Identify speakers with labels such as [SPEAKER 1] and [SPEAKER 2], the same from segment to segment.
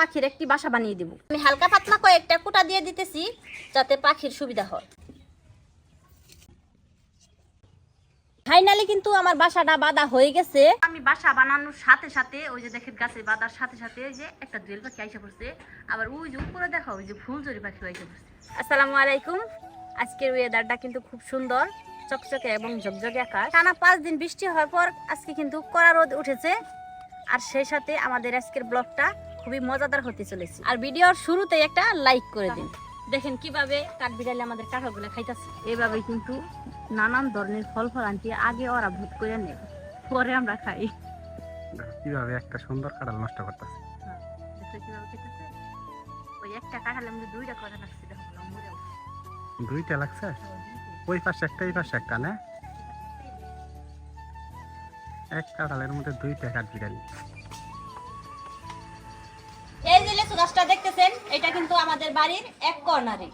[SPEAKER 1] পাখির একটি বাসা বানিয়ে দেব। আমি হালকা পাতলা কয়েকটা কুটা দিয়ে দিতেছি যাতে পাখির সুবিধা হয়। ফাইনালি কিন্তু আমার বাসাটা বাঁধা হয়ে গেছে। আমি বাসা বানানোর সাথে সাথে ওই যে দেখেন গাছে বাঁধার সাথে সাথে যে একটা দোয়েল পাখি আইসা পড়ছে। আবার ওই যে উপরে দেখা ওই যে ফুলজরি পাখি আইসা পড়ছে। আসসালামু আলাইকুম। আজকের ওয়েদারটা কিন্তু খুব সুন্দর চকচকে এবং ঝকঝকে আকাশ। টানা পাঁচ দিন বৃষ্টি হওয়ার পর আজকে কিন্তু কড়া রোদ উঠেছে। আর সেই সাথে আমাদের আজকের ব্লগটা খুবই মজাদার হতে চলেছে। আর ভিডিওর শুরুতে একটা লাইক করে দিন। দেখেন কীভাবে কাঠ বিড়ালে আমাদের কাঁঠালগুলো খাইতেছে। এভাবে কিন্তু নানান ধরনের ফল ফল আনতে আগে ওরা ভোট করে নেয়। পরে আমরা খাই।
[SPEAKER 2] কীভাবে একটা সুন্দর কাঁঠাল নষ্ট করতেছে।
[SPEAKER 1] ওই একটা কাঁঠালের মধ্যে দুইটা লাগছে
[SPEAKER 2] দুইটা লাগছে? ওই পাশে একটা এই পাশে একটা না? এক কাঁঠালের মধ্যে দুইটা কাঠ বিড়ালি।
[SPEAKER 1] লেচু গাছটা দেখতেছেন এটা কিন্তু আমাদের বাড়ির এক কর্নারে।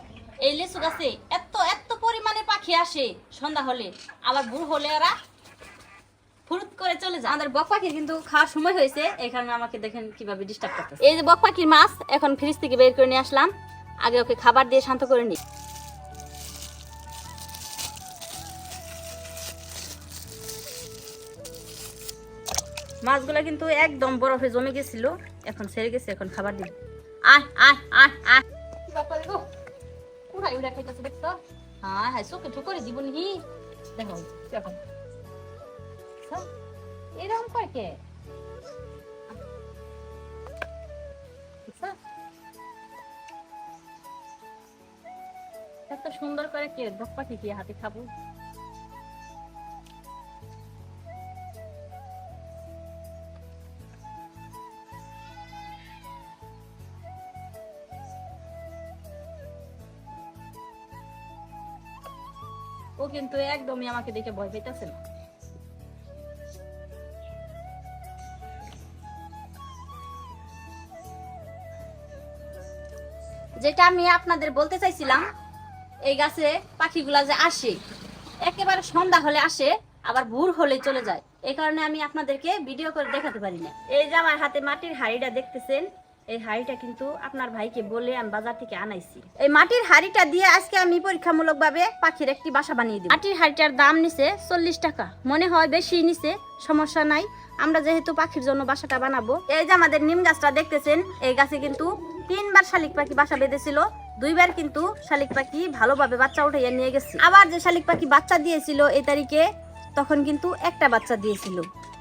[SPEAKER 1] এই লিচু গাছে এত এত পরিমাণে পাখি আসে সন্ধ্যা হলে। আবার ভুল হলে ওরা ফুরুত করে চলে যায়। আমাদের বক পাখির কিন্তু খাওয়ার সময় হয়েছে এখানে আমাকে দেখেন কীভাবে ডিস্টার্ব করতেছে। এই যে বক পাখির মাছ এখন ফ্রিজ থেকে বের করে নিয়ে আসলাম। আগে ওকে খাবার দিয়ে শান্ত করে নিই। মাছগুলো কিন্তু একদম বরফে জমে গেছিল। এখন ছেড়ে গেছে, এখন খাবার দিই আয় আয় আয় আয়। বাবা গো খাইতেছে দেখছ? চোখে ঠুকরে দিব নি দেখো দেখো। এরকম করে কে? এত সুন্দর করে কে? পাখি কি হাতে খাব? ও কিন্তু একদমই আমাকে দেখে ভয় পেতেছে না। যেটা আমি আপনাদের বলতে চাইছিলাম, এই গাছে পাখিগুলা যে আসে, একেবারে সন্ধ্যা হলে আসে, আবার ভোর হলে চলে যায়। এই কারণে আমি আপনাদেরকে ভিডিও করে দেখাতে পারি না। এই যে আমার হাতে মাটির হাড়িটা দেখতেছেন এই হাড়িটা কিন্তু আপনার ভাইকে বলে আমি বাজার থেকে আনাইছি। এই মাটির হাড়িটা দিয়ে আজকে আমি পরীক্ষামূলক ভাবে পাখির একটি বাসা বানিয়ে দিই মাটির হাড়িটার দাম নিছে চল্লিশ টাকা। মনে হয় বেশি নিছে সমস্যা নাই। আমরা যেহেতু পাখির জন্য বাসাটা বানাবো এই যে আমাদের নিম গাছটা দেখতেছেন এই গাছে কিন্তু তিনবার শালিক পাখি বাসা বেঁধেছিল দুইবার কিন্তু শালিক পাখি ভালোভাবে বাচ্চা উঠাইয়া নিয়ে গেছে। আবার যে শালিক পাখি বাচ্চা দিয়েছিল এই তারিখে তখন কিন্তু একটা বাচ্চা দিয়েছিল।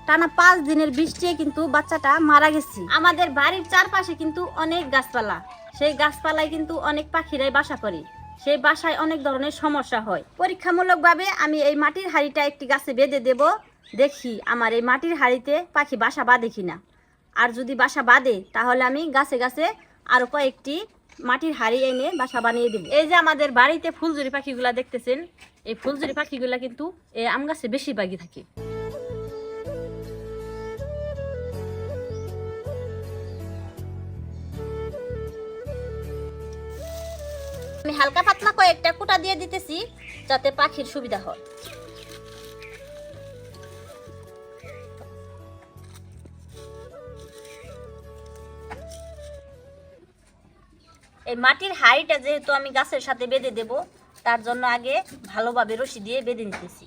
[SPEAKER 1] টানা পাঁচ দিনের বৃষ্টি কিন্তু বাচ্চাটা মারা গেছে। আমাদের বাড়ির চারপাশে কিন্তু অনেক গাছপালা। সেই গাছপালায় কিন্তু অনেক পাখিরাই বাসা করে। সেই বাসায় অনেক ধরনের সমস্যা হয়। পরীক্ষামূলকভাবে আমি এই মাটির হাড়িটা একটি গাছে বেঁধে দেব। দেখি আমার এই মাটির হাড়িতে পাখি বাসা বাঁধে কিনা। আর যদি বাসা বাঁধে, তাহলে আমি গাছে গাছে আরও কয়েকটি মাটির হাড়ি এনে বাসা বানিয়ে দেব। এই যে আমাদের বাড়িতে ফুলঝুরি পাখিগুলা দেখতেছেন, এই ফুলঝুরি পাখিগুলা কিন্তু এই আম গাছে বেশিরভাগই থাকে। আমি হালকা পাতলা কয়েকটা কুটা দিয়ে দিতেছি যাতে পাখির সুবিধা হয়। এই মাটির হাড়িটা যেহেতু আমি গাছের সাথে বেঁধে দেব, তার জন্য আগে ভালোভাবে রশি দিয়ে বেঁধে নিতেছি।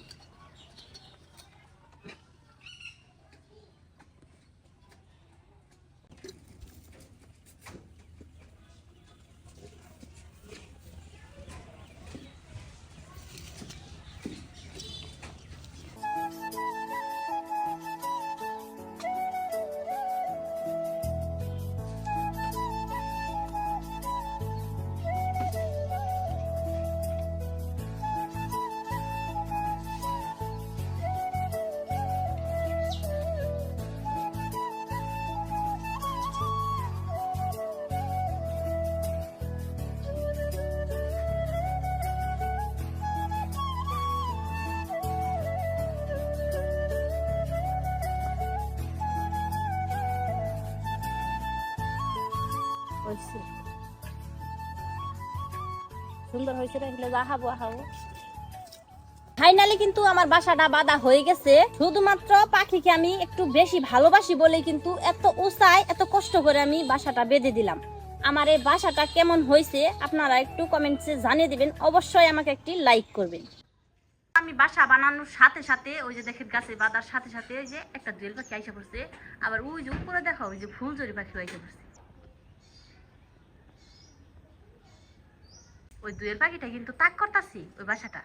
[SPEAKER 1] হয়েছে। সুন্দর হয়েছে রে, এগুলো আহাবো আহাবো ফাইনালি কিন্তু আমার বাসাটা বাঁধা হয়ে গেছে। শুধুমাত্র পাখিকে আমি একটু বেশি ভালোবাসি বলে কিন্তু এত উঁচায়, এত কষ্ট করে আমি বাসাটা বেঁধে দিলাম। আমার এই বাসাটা কেমন হয়েছে আপনারা একটু কমেন্টসে জানিয়ে দিবেন। অবশ্যই আমাকে একটি লাইক করবেন। আমি বাসা বানানোর সাথে সাথে, ওই যে দেখেন গাছে বাঁধার সাথে সাথে ওই যে একটা দোয়েল পাখি আইসা পড়ছে। আবার ওই যে উপরে দেখো, ওই যে ফুলজরি পাখি আইসা পড়ছে। ওই দুয়ের পাখিটা কিন্তু তাক করতাছি ওই বাসাটা।